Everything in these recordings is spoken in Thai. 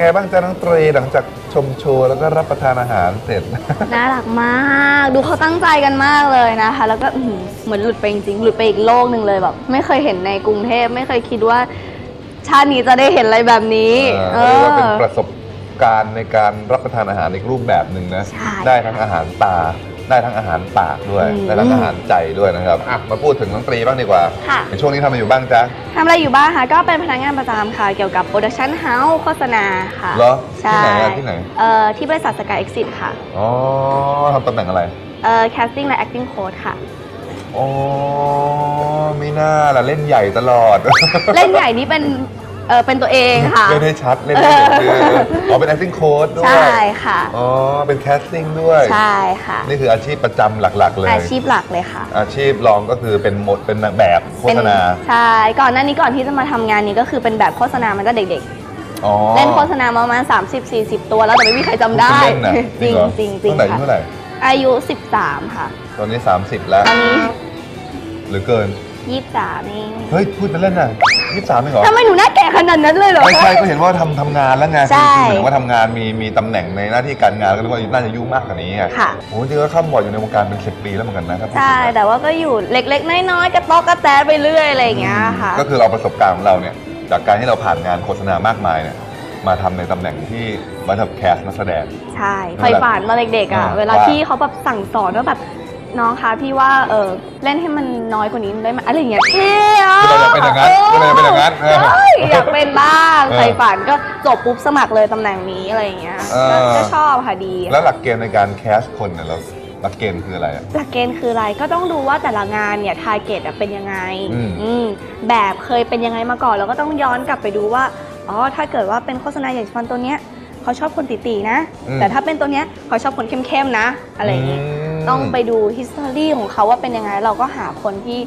ไงบ้างจ๊ะน้องตรีหลังจากชมโชว์แล้วก็รับประทานอาหารเสร็จ น่ารักมาก ดูเขาตั้งใจกันมากเลยนะคะ แล้วก็อื้อหือเหมือนหลุดไปจริงๆหลุดไปอีกโลกหนึ่งเลยแบบไม่เคยเห็นในกรุงเทพไม่เคยคิดว่า ชาตินี้จะได้เห็นอะไรแบบนี้ เออเรียกว่าเป็นประสบการณ์ในการรับประทานอาหารอีกรูปแบบหนึ่งนะ ใช่ ได้ทั้งอาหารตา ได้ทั้งอาหารปากด้วย อืม ได้ทั้งอาหารใจด้วยนะครับอะมาพูดถึงน้องตรีบ้างดีกว่าค่ะ ในช่วงนี้ทำอะไรอยู่บ้างจ๊ะ ทำอะไรอยู่บ้างคะก็เป็นพนักงานประจำค่ะ เกี่ยวกับโปรดักชั่นเฮาส์โฆษณาค่ะเหรอใช่ที่ไหนอะที่ไหน เอ่อที่บริษัทสกายเอ็กซิค่ะอ๋อทำตำแหน่งอะไร เอ่อ casting และ acting coach ค่ะ อ๋อไม่น่าล่ะเล่นใหญ่ตลอด เล่นใหญ่นี่เป็น เออเป็นตัวเองค่ะ เล่นให้ชัดเล่นให้เห็นคืออ๋อเป็น acting coach ด้วยใช่ค่ะ อ๋อเป็น casting ด้วยใช่ค่ะ นี่คืออาชีพประจำหลักๆ เลย อาชีพหลักเลยค่ะ อาชีพรองก็คือเป็นหมดเป็นนางแบบโฆษณาเป็นใช่ก่อนหน้านี้ก่อนที่จะมาทำงานนี้ก็คือเป็นแบบโฆษณามันก็เด็กอ๋อๆ เล่นโฆษณามาประมาณ30-40 ตัว แล้วแต่ไม่มีใครจำได้คุณเล่นน่ะจริงเหอจริงจริงตั้งแต่อายุค่ะเท่าไหร่อายุ 13 ค่ะ ตอนนี้ 30 แล้วตอนนี้หรือเกิน 23เองเฮ้ยพูดไปเล่นน่ะยี่สามเองเหรอทำไมหนูหน้าแก่ขนาดนั้นเลยเหรอ ไม่ใช่ก็เห็นว่าทำทำงานแล้วไงใช่คือหมายถึงว่าทำงานมีมีตำแหน่งในหน้าที่การงานแล้วก็เรียกว่าน่าจะยุ่งมากกว่านี้ไงค่ะ โอ้จริงๆก็ข้ามบอร์ดอยู่ในวงการเป็นสิบปีแล้วเหมือนกันนะครับใช่แต่ว่าก็อยู่เล็กๆ น้อยๆกระต๊อกกระแตไปเรื่อยอะไรอย่างเงี้ยค่ะ ก็คือเราประสบการณ์ของเราเนี่ยจากการที่เราผ่านงานโฆษณามากมายเนี่ยมาทำในตำแหน่งที่มาทำแคสนักแสดง ใช่ไฟฝันมาเด็กๆอะอ่าเวลาว่าพี่เขาแบบสั่งสอนว่าแบบ น้องคะพี่ว่าเออเล่นให้มันน้อยกว่านี้ได้ไหมอะไรอย่างเงี้ยเท่อะคือเราอยากเป็นอย่างนั้นคือเราอยากเป็นอย่างนั้นเออใช่อยากเป็นบ้างเออไฟฝันก็จบปุ๊บสมัครเลยตำแหน่งนี้อะไรอย่างเงี้ยเออ ก็ก็ชอบค่ะดี แล้วหลักเกณฑ์ในการแคสคนเนี่ยเราหลักเกณฑ์คืออะไรอะ หลักเกณฑ์คืออะไรก็ต้องดูว่าแต่ละงานเนี่ยทาร์เก็ตเป็นยังไงอืม อืมแบบเคยเป็นยังไงมาก่อนเราก็ต้องย้อนกลับไปดูว่าอ๋อถ้าเกิดว่าเป็นโฆษณาอย่างฟันตัวเนี้ยเขาชอบคนตีๆนะแต่ถ้าเป็นตัวเนี้ยเขาชอบคนเข้มๆนะ อะไรอย่างเงี้ยม ต้องไปดู history ของเขาว่าเป็นยังไง เราก็หาคนที่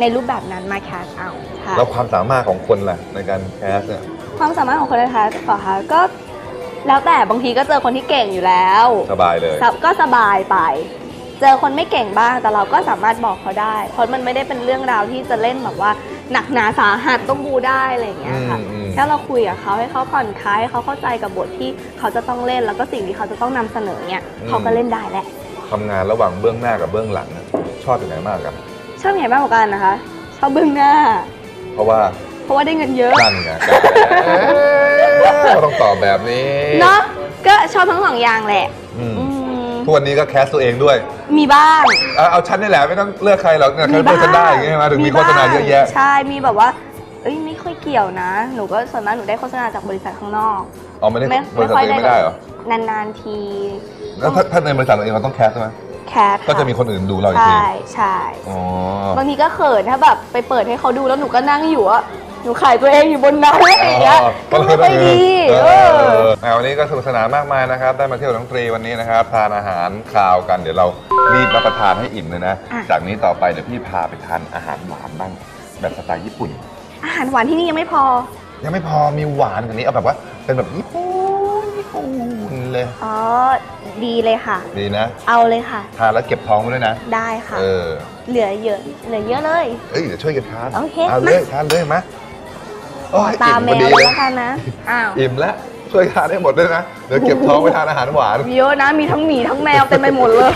ในรูปแบบนั้นมาแคสเอาค่ะแล้วความสามารถของคนล่ะในการแคสเนี่ยความสามารถของคนนะคะต่อคะก็แล้วแต่บางทีก็เจอคนที่เก่งอยู่แล้วสบายเลยครับก็สบายไป เจอคนไม่เก่งบ้างแต่เราก็สามารถบอกเขาได้ เพราะมันไม่ได้เป็นเรื่องราวที่จะเล่นแบบว่าหนักหนาสาหัสต้องบูได้อะไรอย่างเงี้ยค่ะอืมอืมถ้าเราคุยกับเขาให้เขาผ่อนคลายให้เขาเข้าใจกับบทที่เขาจะต้องเล่นแล้วก็สิ่งที่เขาจะต้องนำเสนอเนี่ยเขาก็เล่นได้แหละ ทำงานระหว่างเบื้องหน้ากับเบื้องหลังเนี่ยชอบอย่างไหนมากกันชอบไหนมากกว่ากันนะคะ ชอบเบื้องหน้า เพราะว่าเพราะว่าได้เงินเยอะนั่นไงก็ต้องตอบแบบนี้เนาะก็ชอบทั้งสองอย่างแหละอืมอืมทุกวันนี้ก็แคสตัวเองด้วยมีบ้าง เอาเอาฉันนี่แหละไม่ต้องเลือกใครหรอกเนี่ยใครเลือกฉันได้อย่างเงี้ยใช่ไหมถึงมีโฆษณาเยอะแยะ ใช่ มีแบบว่า เอ้ยไม่ค่อยเกี่ยวนะ หนูก็ส่วนมากหนูได้โฆษณาจากบริษัทข้างนอกเอาไม่ได้บริษัทตัวเองไม่ได้เหรอ นานๆที แล้วถ้าถ้าในบริษัทเราเองเราต้องแคสใช่ไหมแคสก็จะมีคนอื่นดูเราอีกทีใช่ใช่อ๋อบางทีก็เขินถ้าแบบไปเปิดให้เขาดูแล้วหนูก็นั่งอยู่อะหนูขายตัวเองอยู่บนนั้นอะไรอย่างเงี้ยก็ไม่ค่อยดีเอเอออแต่วันนี้ก็สนุกสนานมากมายนะครับ ได้มาเที่ยวน้องตรีวันนี้นะครับ ทานอาหารคาวกัน เดี๋ยวเรารีบรับประทานให้อิ่มเลยนะอะจากนี้ต่อไปเดี๋ยวพี่พาไปทานอาหารหวานบ้างแบบสไตล์ญี่ปุ่น อาหารหวานที่นี่ยังไม่พอ ยังไม่พอมีหวานกว่านี้เอาแบบว่า เป็นแบบญี่ปุ่นญี่ปุ่นเลยอ๋อ ดีเลยค่ะ ดีนะ เอาเลยค่ะ ทานแล้วเก็บท้องไว้ด้วยนะ ได้ค่ะ เออ เหลือเยอะ เหลือเยอะเลย เอ้ยเดี๋ยวช่วยกันทานโอเคทานเลยทานเลยมะโอ้ยตาอิ่แมพอวดีเลยเลยแล้วกันนะ อ้าว อิ่มแล้วช่วยทานให้หมดด้วยนะ เดี๋ยวเก็บท้องไปทานอาหารหวาน เยอะนะ มีทั้งหมีทั้งแมวเต็มไปหมดเลย